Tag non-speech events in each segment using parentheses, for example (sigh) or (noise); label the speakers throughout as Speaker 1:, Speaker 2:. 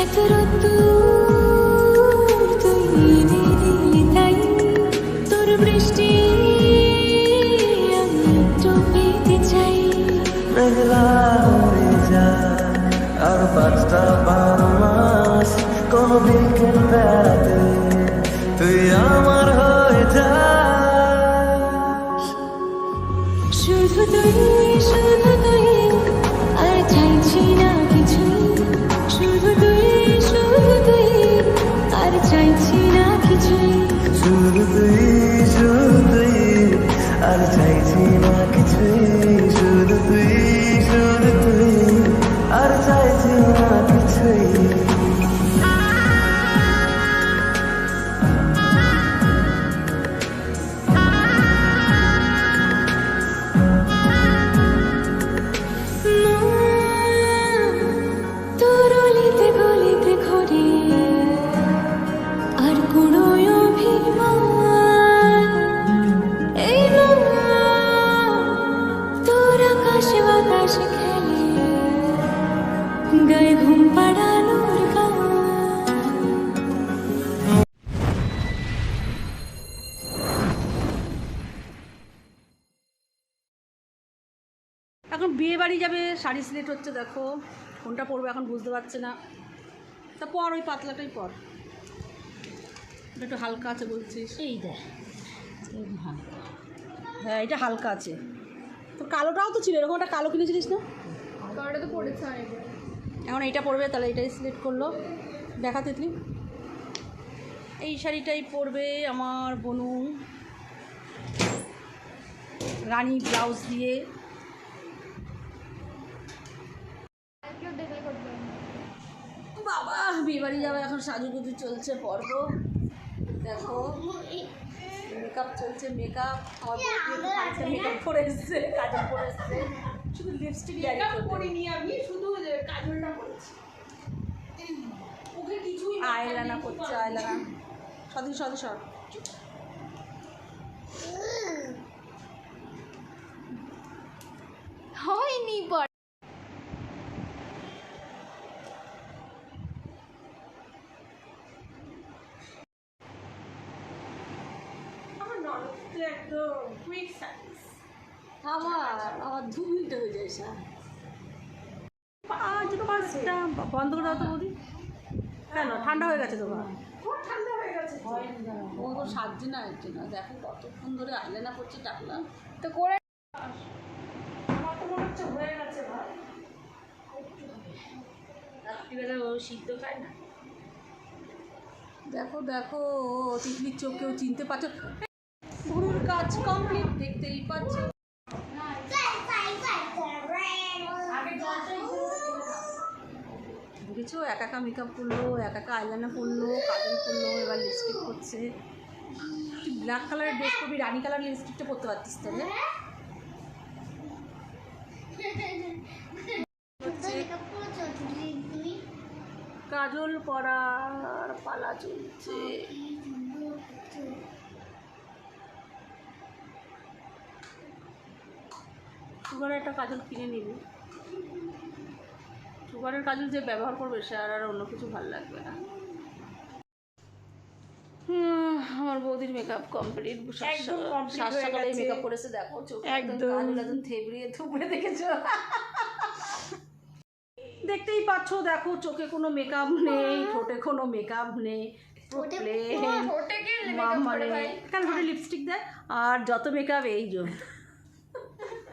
Speaker 1: এত রোদ্দুর তুই এনে দিলি তাই তোর বৃষ্টি আমি একটু পেতে চাই
Speaker 2: মেঘলা যায় আর পাঁচটা বারো মাস কোনো বিকেল
Speaker 1: কিছুই
Speaker 2: শুধু তুই শুধু তুই আর চাইছি
Speaker 3: এখন বিয়ে বাড়ি যাবে শাড়ি সিলেক্ট হচ্ছে দেখো কোনটা পরবে এখন বুঝতে পারছে না। তা পর ওই পাতলাটাই পর। এটা একটু হালকা আছে বলছিস। এই দেখ হ্যাঁ এটা হালকা আছে। তো কালোটাও তো ছিল এরকম একটা কালো কিনেছিলিস না?
Speaker 4: কারোটা তো পড়েছে
Speaker 3: এখন এইটা পরবে তাহলে এটাই সিলেক্ট করল। দেখা তিতলি এই শাড়িটাই পরবে আমার বনু। রানী ব্লাউজ দিয়ে
Speaker 4: কেউ দেখলে করতে পারে না।
Speaker 3: বাবা বিয়ে বাড়ি যাবে এখন সাজুগুজু চলছে পর্ব। দেখো মেকআপ চলছে মেকআপ আমার মেকআপ করে এসছে কাজল করে এসছে। শুধু লিপস্টিক
Speaker 4: করিনি আমি শুধু কাজলটা করেছি। ওকে কিছুই
Speaker 3: করছে সর
Speaker 4: হয়নি পর
Speaker 3: আমার ননদ তো একদম কুইক সার্ভিস দু মিনিটে হয়ে যায় স্যার। পাঁচ পাঁচটা বন্ধ করে দাও তো বৌদি। কেন? ঠান্ডা হয়ে গেছে তোমার?
Speaker 4: ঠান্ডা হয়ে গেছে।
Speaker 3: ও তো সাজছে না এর জন্য দেখো কতক্ষণ ধরে আইলেনা করছে ডাকলাম।
Speaker 4: তো করে
Speaker 3: আমার তো মনে হচ্ছে হয়ে গেছে ভাই। রাত্রিবেলা ও সিদ্ধ খায় না। দেখো দেখো তিতলির চোখ কেউ চিনতে পারছ কাজ কমপ্লিট দেখতেই পাচ্ছ। দেখেছ একা একা মেকআপ করল এক একা আইলাইনা করল কাজল করল এবার লিপস্টিক করছে। তুই ব্ল্যাক কালারের ড্রেস করবি রানি কালার লিপস্টিকটা পরতে পারতিস তাহলে। কাজল পরার পালা চলছে। সুগারের একটা কাজল কিনে নিবি। সুগারের কাজল যে ব্যবহার করবে সে আর আর অন্য কিছু ভালো লাগবে না। হুম, আমার বৌদির মেকআপ কমপ্লিট
Speaker 4: একদম
Speaker 3: সকালে মেকআপ করেছে দেখো চোখ একদম থেবড়িয়ে থুবড়ে দেখেছ? দেখতেই পাচ্ছ দেখো চোখে কোনো মেকআপ নেই ঠোঁটে কোনো মেকআপ নেই প্লেন মানে ঠোঁটে লিপস্টিক দেয়? আর যত মেকআপ এই জো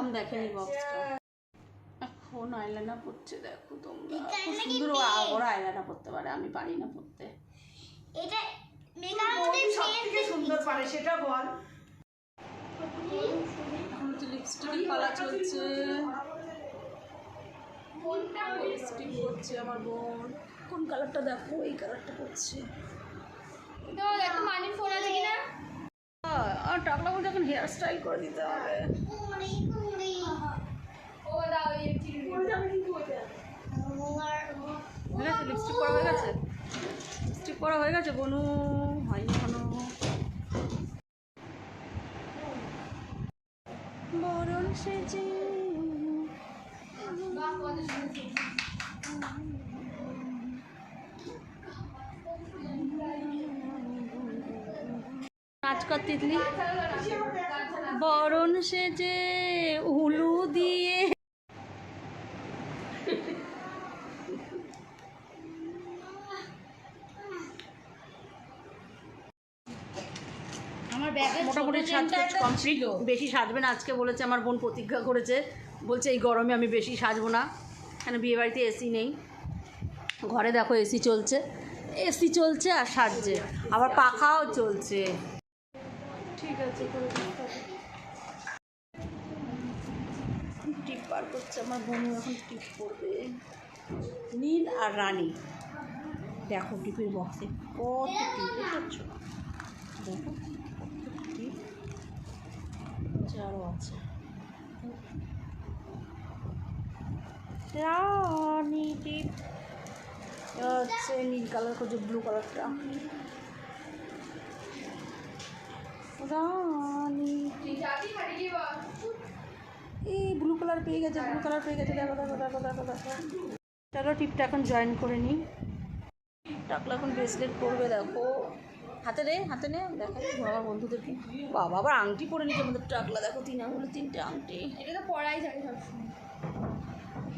Speaker 3: মামাম দেখেনি বক্সটা। এখন আইলাইনার পড়ছে দেখো তোমরা। খুব সুন্দর ওরা আইলাইনার পড়তে পারে আমি পারি না পড়তে।
Speaker 5: এটা মেকআপ
Speaker 4: সুন্দর পারে সেটা বল।
Speaker 3: এখন হচ্ছে লিপস্টিক পালা চলছে। লিপস্টিক করছে আমার বোন। কোন কালারটা দেখো? এই কালারটা করছে টাকলা বলতে এখন হেয়ার স্টাইল করে দিতে হবে
Speaker 5: ও দাও এই চিড়ি
Speaker 3: হয়ে গেছে লিপস্টিক করা হয়ে গেছে? বনু? হয়নি এখনও। বরণ সেজে। বরণ সেজে উলু দিয়ে মোটামুটি সাজগোজ কমপ্লিট বেশি সাজবে না আজকে বলেছে আমার বোন প্রতিজ্ঞা করেছে। বলছে এই গরমে আমি বেশি সাজবো না। কেন বিয়ে বাড়িতে এসি নেই। ঘরে দেখো এসি চলছে। এসি চলছে আর সাজছে। আবার পাখাও চলছে। ঠিক আছে টিপ বার করছে আমার বোন এখন টিপ করবে। নীল আর রানী। দেখো টিপের বক্সে কত টিপ দেখো। আরও আছে। রানি টিপ হচ্ছে নীল কালার করছে ব্লু কালারটা। রানি এই ব্লু কালার পেয়ে গেছে ব্লু কালার পেয়ে গেছে। দেখো দেখো দেখো দেখো দেখো। চলো টিপটা এখন জয়েন করে নিই। টাকলা এখন ব্রেসলেট করবে দেখো। হাতে রে হাতে নে দেখো আমার বন্ধুদেরকে। বাবা আবার আংটি পরে নিচ্ছে আমাদের টাকলা দেখো তিন আঙুলে তিনটে আংটি।
Speaker 5: এটা তো পড়াই যায়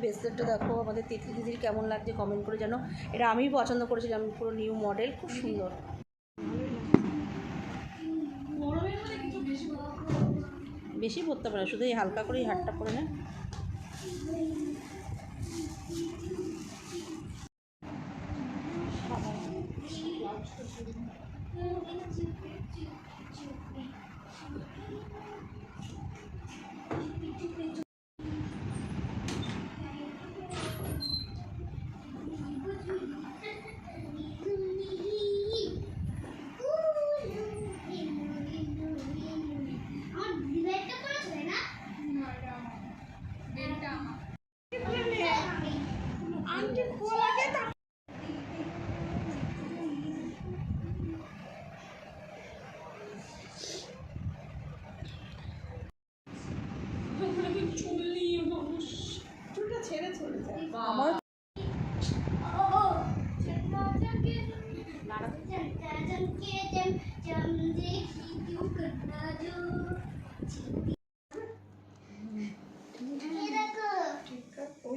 Speaker 3: ব্রেসলেটটা দেখো আমাদের তিতলি দিদির কেমন লাগছে কমেন্ট করে জানো। এটা আমিই পছন্দ করেছিলাম পুরো নিউ মডেল খুব সুন্দর। বেশি পরতে পারে শুধু এই হালকা করে এই হাটটা পরে না।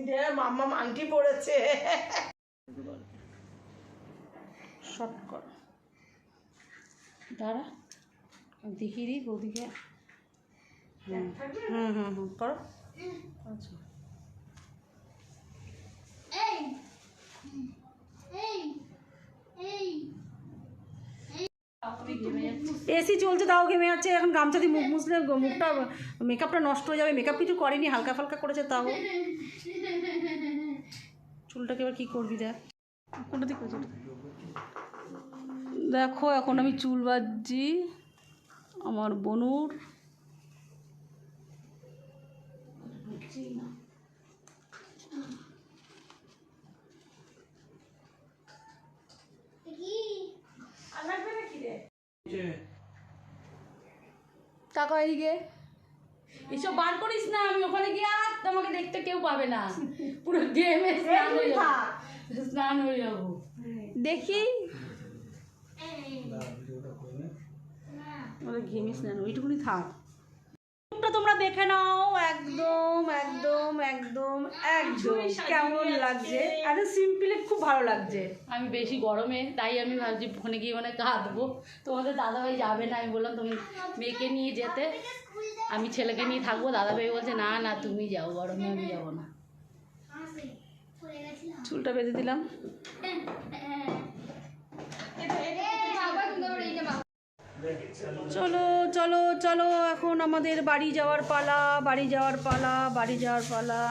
Speaker 4: যে মাম্মা মাংটি পড়েছে।
Speaker 3: শর্ট কর। দাঁড়া, দেখিয়ে বৌদিকে। হুম হুম হুম হুম, করো। আচ্ছা। এসি চলছে তাও ঘেমে যাচ্ছে। এখন গামছা দিয়ে মুখ মুছলে মুখটা মেকআপটা নষ্ট হয়ে যাবে। মেকআপ কিছু করেনি, হালকা ফালকা করেছে তাও। চুলটাকে এবার কী করবি দেখ। কোনটা দেখো, এখন আমি চুল বাজছি আমার বনুর। টাকা এদিকে। এসব বার করিস না আমি ওখানে গিয়ে আর তোমাকে দেখতে কেউ পাবে না। পুরো গেমে স্নান হয়ে যাব। স্নান হয়ে যাব। দেখি। ওরা ঘেমে স্নান ওইটুকুনি থাক। মুখটা তোমরা দেখে নাও একদম একদম একদম একদম কেমন লাগছে এত সিম্পলি খুব ভালো লাগছে আমি বেশি গরমে তাই আমি ভাবছি ওখানে গিয়ে মানে কাঁদবো তোমাদের দাদাভাই যাবে না আমি বললাম তুমি মেয়েকে নিয়ে যেতে আমি ছেলেকে নিয়ে থাকব দাদাভাই বলছে না না তুমি যাও গরমে আমি যাব না চুলটা বেঁধে দিলাম চলো চলো চলো এখন আমাদের বাড়ি যাওয়ার পালা বাড়ি যাওয়ার পালা বাড়ি যাওয়ার পালা।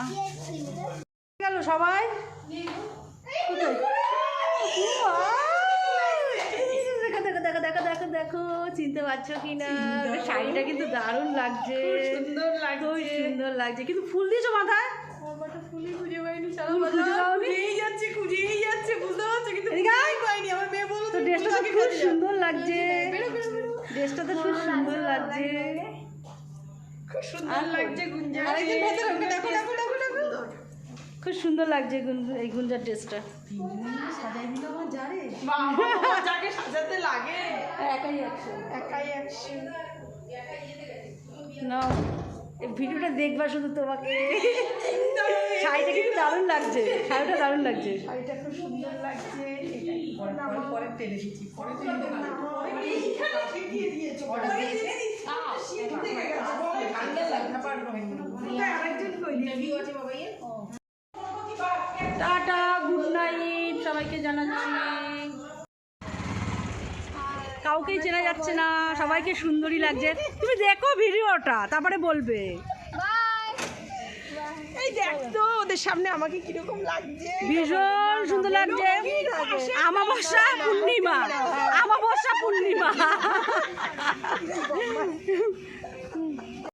Speaker 3: গেল সবাই? দেখো দেখো দেখো দেখো দেখো দেখো চিনতে পারছ কি না শাড়িটা কিন্তু দারুণ লাগছে।
Speaker 4: সুন্দর লাগছে।
Speaker 3: সুন্দর লাগছে। কিন্তু ফুল দিয়েছ মাথায়?
Speaker 4: ফুলই খুঁজে পাইনি খুঁজেই যাচ্ছে খুঁজেই যাচ্ছে বুঝতে পারছ? কিন্তু আমার মেয়ে
Speaker 3: তো ড্রেসটা খুব সুন্দর লাগছে ড্রেসটা তো খুব সুন্দর লাগছে
Speaker 4: খুব সুন্দর লাগছে গুঞ্জা। আরেকদিন ভেতরে ওকে দেখো দেখো দেখো দেখো।
Speaker 3: খুব সুন্দর লাগছে এই গুঞ্জার ড্রেসটা
Speaker 4: বাবা যাকে সাজাতে লাগে।
Speaker 3: একাই আছে
Speaker 4: একাই একশো
Speaker 3: না ভিডিওটা দেখবা শুধু তোমাকে। (laughs) শাড়িটা কিন্তু দারুণ লাগছে শাড়িটা দারুণ লাগছে।
Speaker 4: শাড়িটা খুব সুন্দর লাগছে। পরে পরে পরে পরে ইয়ে।
Speaker 3: টাটা গুড নাইট সবাইকে জানাচ্ছি। কাউকেই চেনা যাচ্ছে না। সবাইকে সুন্দরী লাগছে। তুমি দেখো ভিডিওটা তারপরে বলবে।
Speaker 4: এই দেখ তো ওদের সামনে আমাকে কীরকম লাগছে।
Speaker 3: ভীষণ সুন্দর লাগছে। আমাবস্যা পূর্ণিমা। আমাবস্যা পূর্ণিমা।